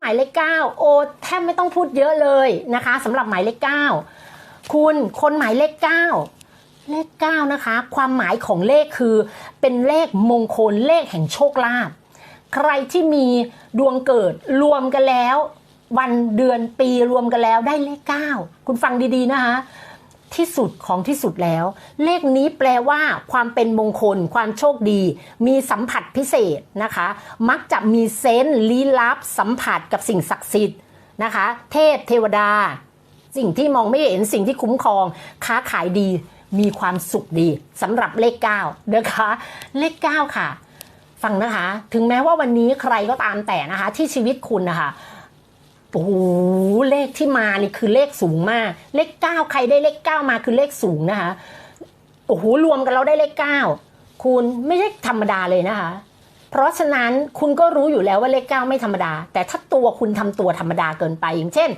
หมายเลขเก้าโอแทบไม่ต้องพูดเยอะเลยนะคะสำหรับหมายเลขเก้าคุณคนหมายเลขเก้าเลขเก้านะคะ ความหมายของเลขคือ เป็นเลขมงคลเลขแห่งโชคลาภใครที่มีดวงเกิดรวมกันแล้ว วันเดือนปีรวมกันแล้วได้เลขเก้าคุณฟังดีๆนะคะ ที่สุดของที่สุดแล้ว เลขนี้แปลว่าความเป็นมงคล ความโชคดี มีสัมผัสพิเศษนะคะ มักจะมีเซนส์ลี้ลับ สัมผัสกับสิ่งศักดิ์สิทธิ์นะคะ เทพเทวดา สิ่งที่มองไม่เห็นสิ่งที่คุ้มครอง ค้าขายดีมีความสุขดีสำหรับเลข9นะคะ เลข 9 ค่ะ ฟังนะคะ ถึงแม้ว่าวันนี้ใครก็ตามแต่นะคะ ที่ชีวิตคุณนะคะ โอ้โหเลขที่มานี่คือเลขสูงมาก เลขเก้าใครได้เลขเก้ามาคือเลขสูงนะคะโอ้โหรวมกันเราได้เลขเก้าคุณไม่ใช่ธรรมดาเลยนะคะ เพราะฉะนั้นคุณก็รู้อยู่แล้วว่าเลขเก้าไม่ธรรมดา แต่ถ้าตัวคุณทำตัวธรรมดาเกินไป อย่างเช่น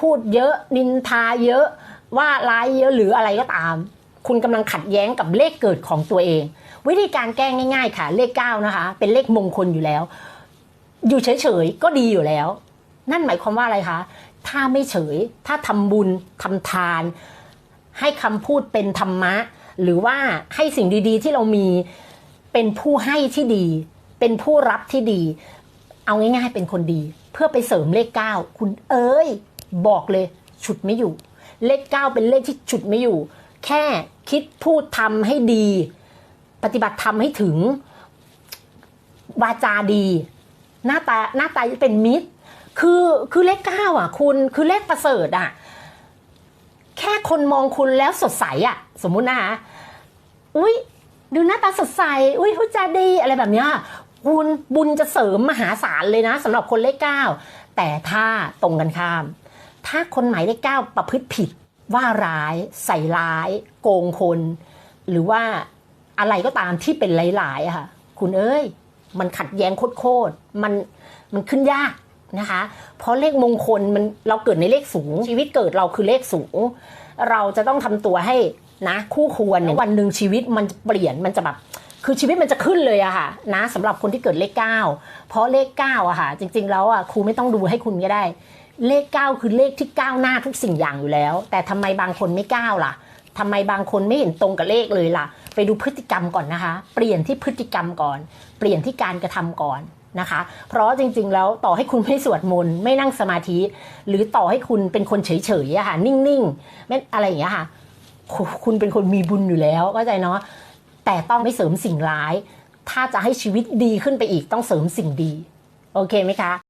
พูดเยอะนินทาเยอะว่าร้ายเยอะหรืออะไรก็ตาม คุณกำลังขัดแย้งกับเลขเกิดของตัวเอง วิธีการแก้ง่าย ๆ ค่ะ เลขเก้านะคะ เป็นเลขมงคลอยู่แล้ว อยู่เฉยๆก็ดีอยู่แล้ว นั่นหมายความว่าอะไรคะ ถ้าไม่เฉย ถ้าทำบุญทำทาน ให้คำพูดเป็นธรรมะ หรือว่าให้สิ่งดีๆ ที่เรามีเป็นผู้ให้ที่ดี เป็นผู้รับที่ดี เอาง่ายๆ เป็นคนดี เพื่อไปเสริมเลขเก้าคุณเอ้ย บอกเลยฉุดไม่อยู่ เลขเก้าเป็นเลขที่ฉุดไม่อยู่ แค่คิดพูดทำให้ดี ปฏิบัติทำให้ถึงวาจาดี หน้าตาหน้าตาเป็นมิตร คือคือเลขเก้าอะ คุณคือเลขประเสริฐอะ แค่คนมองคุณแล้วสดใสอะ สมมุตินะคะอุ้ยดูหน้าตาสดใส อุ้ยพูดจาดีอะไรแบบเนี้ยคุณบุญจะเสริมมหาศาลเลยนะสำหรับคนเลขเก้าแต่ถ้าตรงกันข้าม ถ้าคนหมายเลขเก้าประพฤติผิดว่าร้ายใส่ร้าย โกงคน หรือว่าอะไรก็ตามที่เป็นหลายๆค่ะ คุณเอ้ย มันขัดแย้งโคตรๆมันมันขึ้นยาก นะคะ เพราะเลขมงคลมันเราเกิดในเลขสูง ชีวิตเกิดเราคือเลขสูง เราจะต้องทำตัวให้นะคู่ควรเนี่ยวันหนึ่งชีวิตมันเปลี่ยนมันจะแบบคือชีวิตมันจะขึ้นเลยอะค่ะนะสำหรับคนที่เกิดเลขเก้าเพราะเลขเก้าอะค่ะ จริง ๆ แล้วอะครูไม่ต้องดูให้คุณก็ได้ เลขเก้าคือเลขที่ก้าวหน้าทุกสิ่งอย่างอยู่แล้ว แต่ทำไมบางคนไม่ก้าวล่ะ ทำไมบางคนไม่เห็นตรงกับเลขเลยล่ะ ไปดูพฤติกรรมก่อนนะคะ เปลี่ยนที่พฤติกรรมก่อน เปลี่ยนที่การกระทำก่อนนะคะ เพราะจริงๆ แล้วต่อให้คุณไม่สวดมนต์ไม่นั่งสมาธิ หรือต่อให้คุณเป็นคนเฉยๆอะค่ะนิ่งๆไม่อะไรอย่างเงี้ยค่ะ คุณเป็นคนมีบุญอยู่แล้วเข้าใจเนาะแต่ต้องไม่เสริมสิ่งร้าย ถ้าจะให้ชีวิตดีขึ้นไปอีกต้องเสริมสิ่งดี โอเคไหมคะ